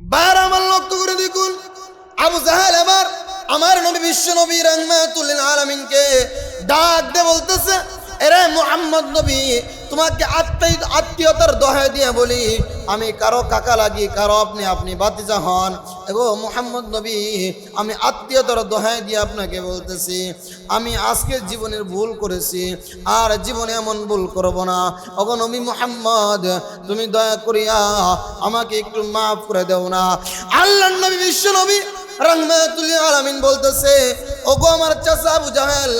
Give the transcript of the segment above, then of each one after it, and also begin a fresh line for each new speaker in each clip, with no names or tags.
বার আমার লক্ষ্য করে দেখুন। আবু জাহাল এবার আমার নবী, বিশ্ব নবী রহমাতুল্লিন আলমিনকে ডাক দে বলতেছে, এরে মোহাম্মদ নবী, তোমাকে আত্মীয়, আত্মীয়তার দহায় দিয়ে বলি, আমি কারও কাকা লাগি, কারও আপনি আপনি বাতিজা হন। এগো মোহাম্মদ নবী, আমি আত্মীয়তার দহায় দিয়ে আপনাকে বলতেছি, আমি আজকে জীবনের ভুল করেছি, আর জীবনে এমন ভুল করব না। ওগো নবী মোহাম্মদ, তুমি দয়া করিয়া আমাকে একটু মাফ করে দেও না। আল্লাহ নবী বিশ্ব নবী রহমাতুল বলতেছে, ওগো আমার আবু জাহেল,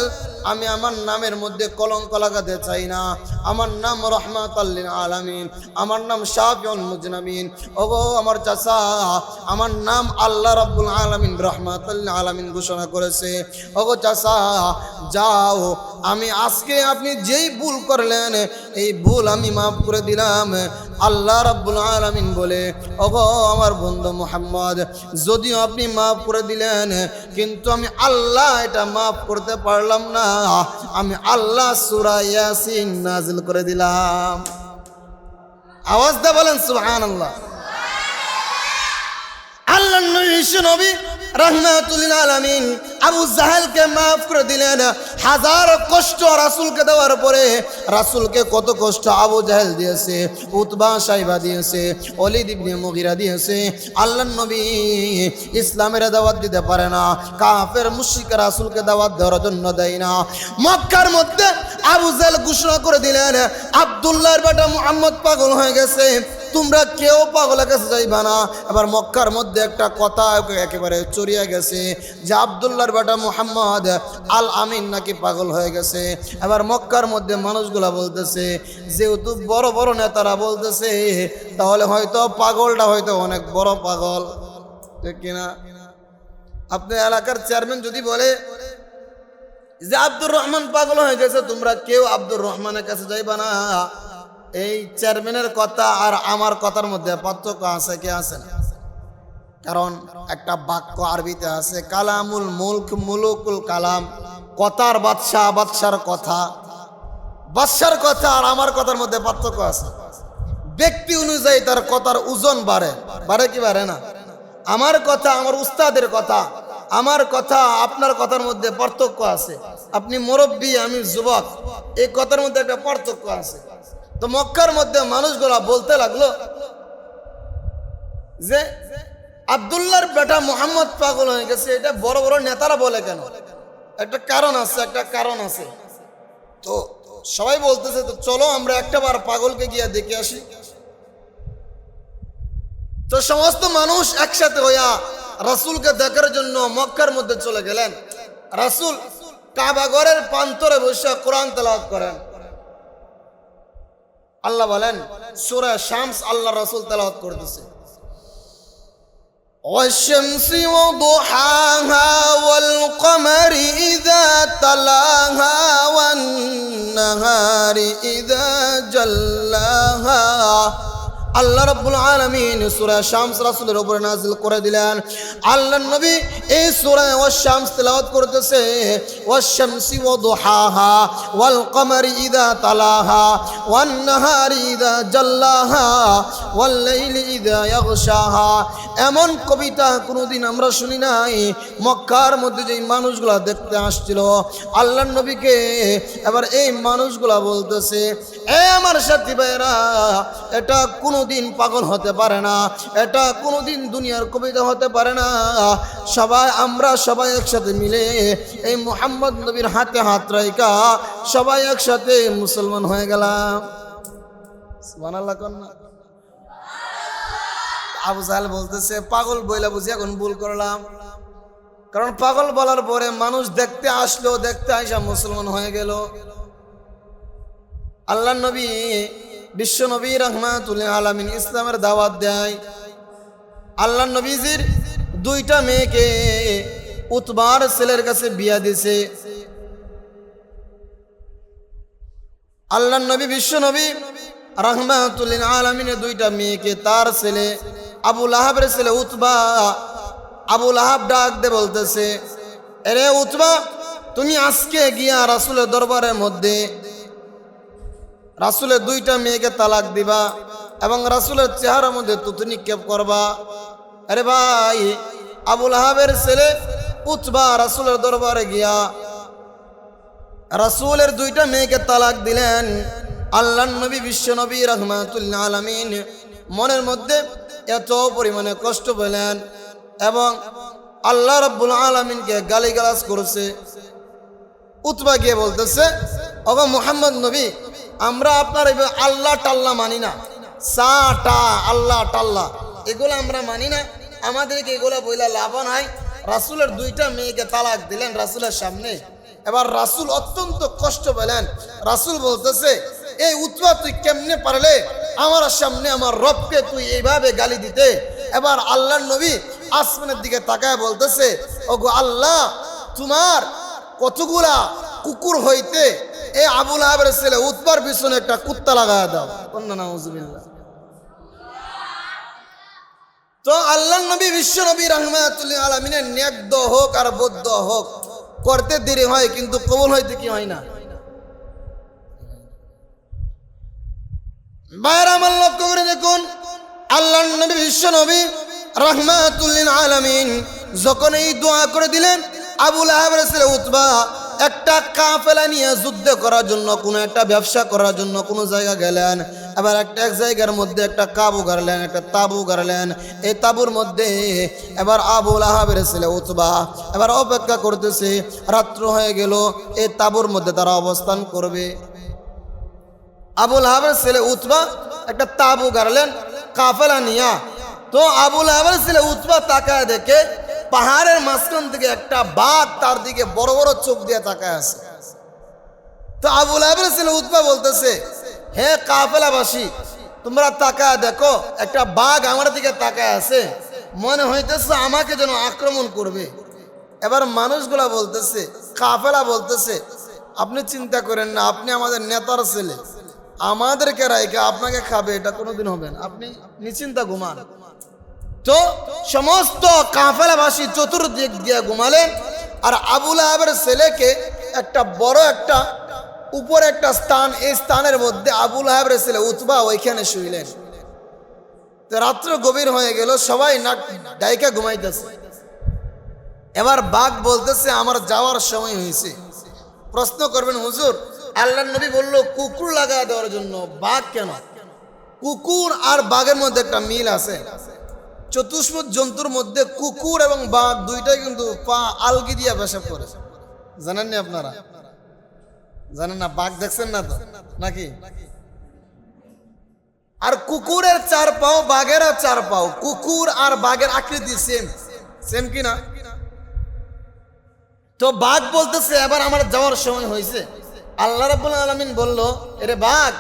আমি আমার নামের মধ্যে কলঙ্ক লাগাতে চাই না। আমার নাম রহমাত আল্লিন আলামিন, আমার নাম শাহিউল মুজনামিন। ওগো আমার চাচা, আমার নাম আল্লাহ রাব্বুল আলামিন রহমাত আলামিন ঘোষণা করেছে। ওগো চাচা, যাও, আমি আজকে আপনি যেই ভুল করলেন, এই ভুল আমি মাফ করে দিলাম। আল্লাহ রাব্বুল আলামিন বলে, ওগো আমার বন্ধু মোহাম্মদ, যদিও আপনি মাফ করে দিলেন, কিন্তু আমি আল্লাহ এটা মাফ করতে পারলাম না। আমি আল্লাহ সূরা ইয়াসিন নাজিল করে দিলাম। আওয়াজ দা বলেন সুহান আল্লাহ আল্লাহ নবী রহমাতুল মাফ করে দিলেন। হাজার কষ্ট রাসূলকে দেওয়ার পরে রাসূলকে কত কষ্ট আবু জাহেল দিয়েছে, উতবা দিয়েছে দিয়েছে। আল্লাহ নবী ইসলামের দাওয়াত দিতে পারে না, কাফের মুশরিক রাসূলকে দাওয়াত দেওয়ার জন্য দেয় না। মক্কার মধ্যে আবু জাহেল ঘোষণা করে দিলেন, আব্দুল্লাহর বেটা মুহাম্মদ পাগল হয়ে গেছে। তোমরা কেউ পাগলের কাছে যাইবা না। এবার মক্কার মধ্যে একটা কথা একেবারে চড়িয়ে গেছে যে আবদুল্লাহর বেটা মুহাম্মদ আল আমিন নাকি পাগল হয়ে গেছে। এবার মক্কার মধ্যে মানুষগুলা বলতেছে, যেহেতু বড় বড় নেতারা বলতেছে, তাহলে হয়তো পাগলটা হয়তো অনেক বড় পাগল। ঠিক কিনা? আপনার এলাকার চেয়ারম্যান যদি বলে, যে আব্দুর রহমান পাগল হয়ে গেছে, তোমরা কেউ আব্দুর রহমানের কাছে যাইবা না। এই চেয়ারম্যানের কথা আর আমার কথার মধ্যে পার্থক্য আছে কি আছে না? কারণ একটা বাক্য আরবিতে আছে, কালামুল মুলক মুলুকুল কালাম। কথার বাদশাহ বাদশার কথা। বাদশার কথা আর আমার কথার মধ্যে পার্থক্য আছে। ব্যক্তি অনুযায়ী তার কথার ওজন বাড়ে। বাড়ে কি বাড়ে না? আমার কথা, আমার উস্তাদের কথা, আমার কথা, আপনার কথার মধ্যে পার্থক্য আছে। আপনি মুরব্বী আমি যুবক, এই কথার মধ্যে একটা পার্থক্য আছে। তো মক্কার মধ্যে মানুষগুলা বলতে লাগল যে, আবদুল্লাহর বেটা মোহাম্মদ পাগল হয়ে গেছে, এটা বড় বড় নেতারা বলে কেন? একটা কারণ আছে, একটা কারণ আছে। তো সবাই বলতেছে, তো চলো আমরা একটা বার পাগলকে গিয়ে দেখে আসি। তো সমস্ত মানুষ একসাথে হইয়া রাসুলকে দেখার জন্য মক্কার মধ্যে চলে গেলেন। রাসুল কাবাগরের প্রান্তরে বসে কোরআন তেলাওয়াত করেন। আল্লাহ বলেন সুরা শামস আল্লাহ রাসুল তেলাওয়াত করতেছে والشمس وضحاها والقمر إذا تلاها والنهار إذا جلاها আল্লাহ রাব্বুল আলামিন সূরা শামস রাসূলের উপরে নাযিল করে দিলেন। আল্লাহ নবী এই সূরা ওয়াস শামস তেলাওয়াত করতেছে ওয়াস শামসি ওয়া দুহাহা ওয়াল কমারি ইযা তালাহা ওয়ান নাহারি ইযা জাল্লাহা ওয়াল লাইলি ইযা ইয়াগশাহা। এমন কবিতা কোনোদিন আমরা শুনি নাই, মক্কার মধ্যে যেই মানুষগুলা দেখতে আসছিল। আল্লাহ নবীকে এবার এই মানুষগুলা বলতেছে, এ আমার সাথী ভাইরা এটা কোনোদিন পাগল হতে পারে না, এটা কোনোদিন দুনিয়ার কবিতা হতে পারে না। সবাই, আমরা সবাই একসাথে মিলে এই মোহাম্মদ নবীর হাতে হাত রাইকা সবাই একসাথে মুসলমান হয়ে গেলাম। জাহেল বলতেছে, পাগল বইলা বুঝি এখন ভুল করলাম। কারণ পাগল বলার পরে মানুষ দেখতে আসলো, দেখতে আইসা মুসলমান হয়ে গেল। আল্লাহ নবী বিশ্ব নবী রহমাতুল আলমিন ইসলামের দাওয়াত দেয়। আল্লাহ নবীজির দুইটা মেয়েকে উতবার ছেলের কাছে বিয়া দিছে আল্লাহ নবী বিশ্ব নবী রহমাতুল্লিন আলমিনের দুইটা মেয়েকে তার ছেলে আবুল আহাবের ছেলে উতবা আবুল আহাব ডাক দে বলতেছে, এরে উতবা, তুমি আজকে গিয়া রাসুলের দরবারের মধ্যে রাসুলের দুইটা মেয়েকে তালাক দিবা এবং রাসুলের চেহারার মধ্যে তুতু নিক্ষেপ করবা। আরে ভাই, আবুল আহাবের ছেলে উতবা রাসুলের দরবারে গিয়া রাসুলের দুইটা মেয়েকে তালাক দিলেন। আল্লাহ নবী, বিশ্ব নবী রহমাতুল্লাহ আলমিন মনের মধ্যে এত পরিমাণে কষ্ট পেলেন এবং আল্লাহ রব্বুল আলমিনকে গালিগালাজ করেছে। উতবা গিয়ে বলতেছে অব মোহাম্মদ নবী আমরা আপনার আল্লাহ টাল্লা মানি না। সা টা, আল্লাহ টাল্লা। এগুলো আমরা মানি না। আমাদেরকে এগুলো বইলা লাভ নাই। রাসুলের দুইটা মেয়েকে তালাক দিলেন রাসুলের সামনে। এবার রাসুল অত্যন্ত কষ্ট পেলেন। রাসুল বলতেছে, এই উৎপা তুই কেমনে পারলে? আমার সামনে আমার রবকে তুই এইভাবে গালি দিতে। এবার আল্লাহর নবী আসমানের দিকে তাকায় বলতেছে, ওগো আল্লাহ, তোমার কতগুলা কুকুর হইতে এই আবুল আহাবের ছেলে উৎপার পিছনে একটা কুত্তা লাগায় দাও। নাউজুবিল্লাহ। তো আল্লাহ নবী বিশ্ব নবী রহমাতুল্লাহ আলমিনের ন্যাদ্য হোক আর বদ্ধ হোক করতে দেরি হয় কিন্তু কবল হইতে কি হয় না? বাইরে আমার লক্ষ্য করে দেখুন আল্লাহ নবী বিশ্ব নবী রহমাতুল্লিন আলমিন যখন এই দোয়া করে দিলেন আবুল আহাবের ছেলে উতবা একটা কাফেলা নিয়ে যুদ্ধ করার জন্য, কোনো একটা ব্যবসা করার জন্য কোনো জায়গা গেলেন এবার একটা এক জায়গার মধ্যে একটা কাবু গাড়লেন, একটা তাবু গাড়লেন। এই তাবুর মধ্যে এবার আবুল আহাবের ছেলে উতবা এবার অপেক্ষা করতেছে, রাত্র হয়ে গেল, এই তাবুর মধ্যে তারা অবস্থান করবে। আবুল আহাবের ছেলে উতবা একটা তাবু গাড়লেন, কাফেলা নিয়া। তো আবুল আহাবের ছেলে উতবা তাকায় দেখে পাহাড়ের মাঝখান থেকে একটা বাঘ তার দিকে বড় বড় চোখ দিয়ে তাকায় আছে। তো আবুল আহাবের ছেলে উতবা বলতেছে, হে কাফেলাবাসী, তোমরা তাকায় দেখো, একটা বাঘ আমার দিকে তাকায় আছে। মনে হইতেছে আমাকে যেন আক্রমণ করবে। এবার মানুষগুলা বলতেছে, কাফেলা বলতেছে, আপনি চিন্তা করেন না, আপনি আমাদের নেতার ছেলে। আমাদেরকে রাইকে আপনাকে খাবে, এটা কোনোদিন হবে না। আপনি নিশ্চিন্তা ঘুমান। তো সমস্ত কাফেলাবাসী চতুর্দিক দিয়ে ঘুমালেন আর আবুল আহাবের ছেলেকে একটা বড় একটা, উপরে একটা স্থান, এই স্থানের মধ্যে আবুল আহাবের ছেলে উতবা ওইখানে শুইলেন। তো রাত্র গভীর হয়ে গেল, সবাই নাক ডাইকা ঘুমাইতেছে। এবার বাঘ বলতেছে, আমার যাওয়ার সময় হয়েছে। প্রশ্ন করবেন, হুজুর, আল্লাহ নবী বলল কুকুর লাগা দেওয়ার জন্য, বাঘ কেন? কুকুর আর বাঘের মধ্যে একটা মিল আছে। চতুষ্পদ জন্তুর মধ্যে কুকুর এবং বাঘ দুইটাই কিন্তু পা আলগি দিয়া পেশাব করে। জানেন না আপনারা? জানেন না? বাঘ দেখছেন না তো? নাকি? আর কুকুরের চার পাও বাঘেরও চার পাও। কুকুর আর বাঘের আকৃতি সেম সেম কি না তো বাঘ বলতেছে, এবার আমার যাওয়ার সময় হয়েছে আল্লাহ রাবুল আলমিন বলল, এরে বাঘ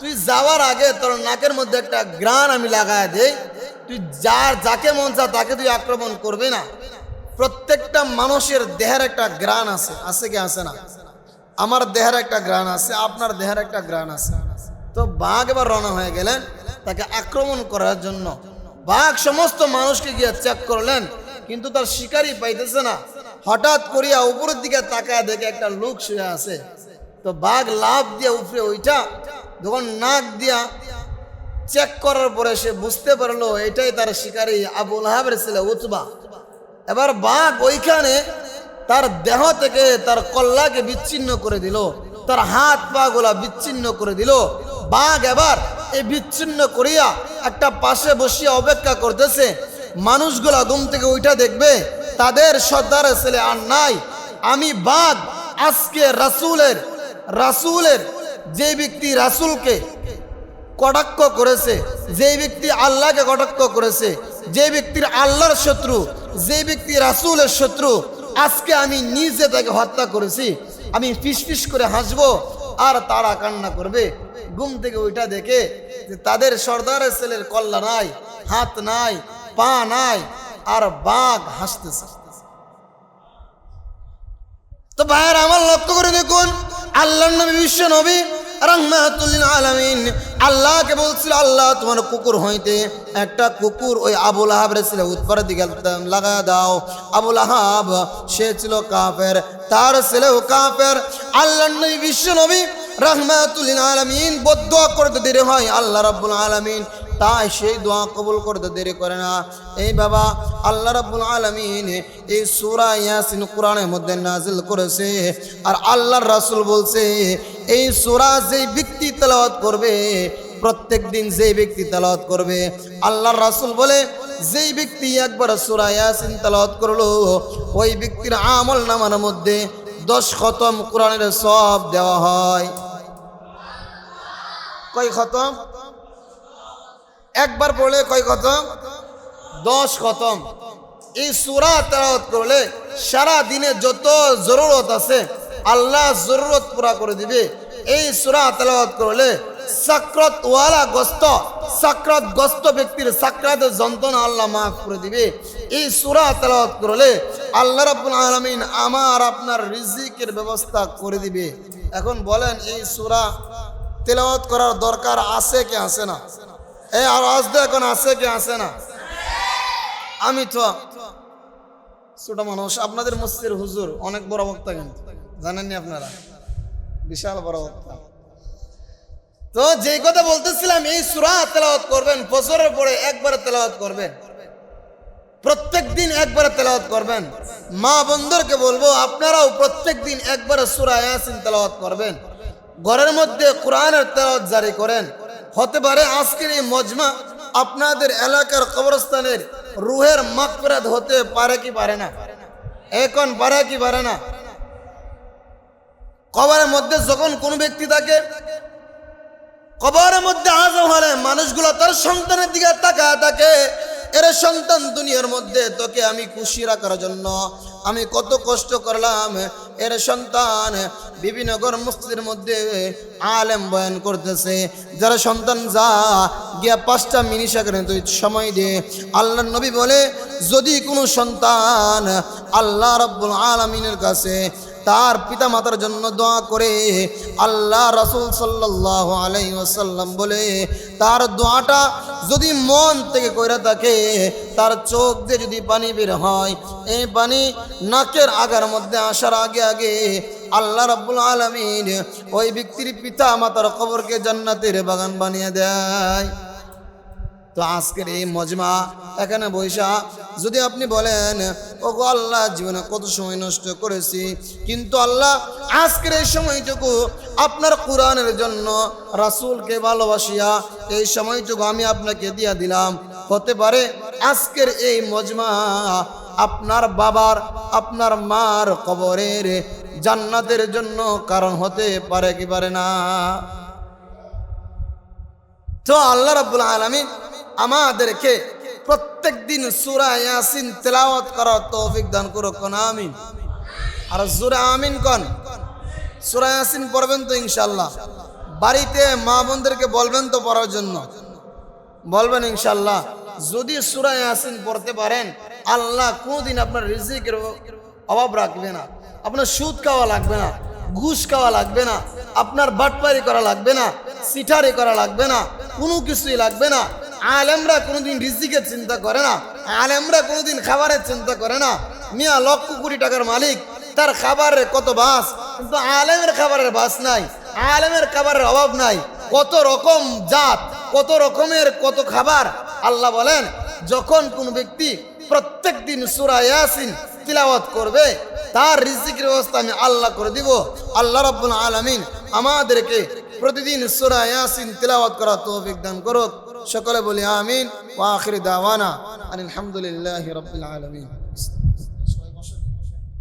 তুই যাওয়ার আগে তোর নাকের মধ্যে একটা গ্রান আমি লাগায় দেই। তুই যার যাকে মন চা তাকে তুই আক্রমণ করবি না। প্রত্যেকটা মানুষের দেহের একটা গ্রান আছে। আছে কি আছে না? আমার দেহের একটা গ্রান আছে, আপনার দেহের একটা গ্রান আছে। তো বাঘ এবার রওনা হয়ে গেলেন তাকে আক্রমণ করার জন্য। বাঘ সমস্ত মানুষকে গিয়ে চেক করলেন, কিন্তু তার শিকারই পাইতেছে না। হঠাৎ করিয়া উপরের দিকে তাকায় দেখে একটা লোক শুয়ে আছে। তো বাঘ লাভ দিয়ে উপরে ওইটা যখন নাক দিয়া চেক করার পরে সে বুঝতে পারল, এটাই তার শিকারী আবুল হাবের ছেলে উতবা। এবার বাঘ ওইখানে তার দেহ থেকে তার কল্লাকে বিচ্ছিন্ন করে দিল, তার হাত পা গোলা বিচ্ছিন্ন করে দিল। বাঘ এবার এই বিচ্ছিন্ন করিয়া একটা পাশে বসিয়া অপেক্ষা করতেছে। মানুষগুলা ঘুম থেকে ওইটা দেখবে, তাদের সর্দারের ছেলে আর নাই। আমি বাঘ, আজকে রাসুলের রাসুলের যে ব্যক্তি রাসুলকে কটাক্ষ করেছে, যে ব্যক্তি আল্লাহকে কটাক্ষ করেছে, যে ব্যক্তির আল্লাহর শত্রু, যে ব্যক্তি রাসুলের শত্রু, আজকে আমি নিজে তাকে হত্যা করেছি। আমি ফিস করে হাসবো আর তারা কান্না করবে। ঘুম থেকে ওইটা দেখে যে তাদের সর্দারের ছেলের কল্লা নাই, হাত নাই, পা নাই, আর বাঘ হাসতেছে। তো ভাইয়ের, আমার লক্ষ্য করে দেখুন আল্লাহ নবী বিশ্ব নবী রহমাতুল্লিন আলামিন, আল্লাহকে বলছিল, আল্লাহ, তোমার কুকুর হইতে একটা কুকুর ওই আবুল আহাবের ছিল উৎপার দিকে লাগা দাও। আবুল আহাব, সে ছিল কাফের, তার ছেলেও কাফের। আল্লাহ নবী বিশ্ব নবী রহমাতুল্লিন আলামিন বদ্ধ করতে দেরি হয়, আল্লাহ রাব্বুল আলামিন তাই সেই দোয়া কবুল করতে দেরি করে না। এই বাবা, আল্লাহ রাব্বুল আলামিন এই সূরা ইয়াসিন কোরআনের মধ্যে নাজিল করেছে। আর আল্লাহর রাসূল বলছে, এই সূরা যেই ব্যক্তি তেলাওয়াত করবে, প্রত্যেক দিন যেই ব্যক্তি তেলাওয়াত করবে, আল্লাহর রাসূল বলে, যেই ব্যক্তি একবার সূরা ইয়াসিন তেলাওয়াত করল, ওই ব্যক্তির আমল নামার মধ্যে দশ খতম কোরআনের সব দেওয়া হয়। কয় খতম? একবার পড়লে কয় খতম? দশ খতম। এই সুরা তেলাওয়াত করলে সারা দিনে যত জরুরত আছে, আল্লাহ জরুরত পুরা করে দিবে। এই সুরা তেলাওয়াত করলে সাক্রত ওয়ালা গস্ত, সাক্রাত গস্ত ব্যক্তির সাক্রাতের যন্ত্রণা আল্লাহ মাফ করে দিবে। এই সুরা তেলাওয়াত করলে আল্লাহ রাব্বুল আলামিন আমার আপনার রিজিকের ব্যবস্থা করে দিবে। এখন বলেন, এই সুরা তেলাওয়াত করার দরকার আছে কি আছে না? এই আওয়াজ দিয়ে এখন আছে কি আছে না? আমি তো, ছোট মানুষ, আপনাদের মসজিদের হুজুর অনেক বড় বক্তা কিন্তু, জানেননি আপনারা? বিশাল বড় বক্তা। তো যে কথা বলতেছিলাম, এই সুরা তেলাওয়াত করবেন বছরের পরে একবার তেলাওয়াত করবেন। প্রত্যেক দিন একবার তেলাওয়াত করবেন। মা বন্ধুরকে বলব, আপনারাও প্রত্যেক দিন একবার সুরা ইয়াসিন তেলাওয়াত করবেন। ঘরের মধ্যে কোরআনের তেলাওয়াত জারি করেন। হতে পারে আজকের এই মজমা আপনাদের এলাকার কবরস্থানের রুহের মাকফেরাত হতে পারে কি পারে না? এখন পারে কি পারে না? কবরের মধ্যে যখন কোনো ব্যক্তি থাকে, কবরের মধ্যে আজম হলে মানুষগুলো তার সন্তানের দিকে তাকায় থাকে এর সন্তান দুনিয়ার মধ্যে তোকে আমি খুশি রাখার জন্য আমি কত কষ্ট করলাম। এর সন্তান, বিভিন্ন মসজিদের মধ্যে আলেম বয়ান করতেছে। যারা সন্তান যা, গিয়া পাঁচটা মিনিট সেখানে তুই সময় দে। আল্লাহ নবী বলে, যদি কোনো সন্তান আল্লাহ রব্বুল আলমিনের কাছে তার পিতা মাতার জন্য দোয়া করে আল্লাহ রসুল সাল্লাহ আলাই ওসাল্লাম বলে, তার দোয়াটা যদি মন থেকে কইরা থাকে, তার চোখ দিয়ে যদি পানি বের হয়, এই পানি নাকের আগার মধ্যে আসার আগে আগে আল্লাহ রাব্বুল আলমিন ওই ব্যক্তির পিতা মাতার কবরকে জান্নাতের বাগান বানিয়ে দেয়। তো আজকের এই মজমা এখানে বৈশা, যদি আপনি বলেন ও আল্লাহ, জীবনে কত সময় নষ্ট করেছি। কিন্তু আল্লাহ, আজকের এই সময়টুকু আপনার কোরআনের জন্য রাসূলকে ভালোবাসিয়া এই সময়টুকু আমি আপনাকে দিয়া দিলাম। হতে পারে আজকের এই মজমা আপনার বাবার, আপনার মার কবরের জান্নাতের জন্য কারণ হতে পারে কি পারে না? তো আল্লাহ রাব্বুল আলামিন আমাদেরকে প্রত্যেক দিন সূরা ইয়াসিন তেলাওয়াত করার তৌফিক দান করুক, কোন আমিন? আর সূরা আমিন কোন? সুরা ইয়াসিন পড়বেন তো ইনশাআল্লাহ। বাড়িতে মা বোনদেরকে বলবেন তো পড়ার জন্য। বলবেন ইনশাআল্লাহ, যদি সুরা ইয়াসিন পড়তে পারেন, আল্লাহ কোনদিন আপনার রিজিকের অভাব রাখবে না। আপনার সুদ খাওয়া লাগবে না, ঘুষ খাওয়া লাগবে না, আপনার বাটপারি করা লাগবে না সিটারি করা লাগবে না, কোনো কিছুই লাগবে না। আলেমরা কোনোদিন রিজিকের চিন্তা করে না। আলেমরা কোনোদিন খাবারের চিন্তা করে না। মিয়া লক্ষ কোটি টাকার মালিক, তার খাবারের কত বাস? কিন্তু আলেমের খাবারের বাস নাই। আলেমের খাবারের অভাব নাই। কত রকম জাত, কত রকমের কত খাবার। আল্লাহ বলেন, যখন কোন ব্যক্তি প্রত্যেক দিন সুরা ইয়াসিন তিলাওয়াত করবে, তার রিজিকের ব্যবস্থা আমি আল্লাহ করে দিব। আল্লাহ রাব্বুল আলামিন আমাদেরকে প্রতিদিন সূরা ইয়াসিন তিলাওয়াত করা তৌফিক দান করুক। সকলে বলি আমিন ওয়া আখির দাওয়ানা আলহামদুলিল্লাহি রাব্বিল আলামিন।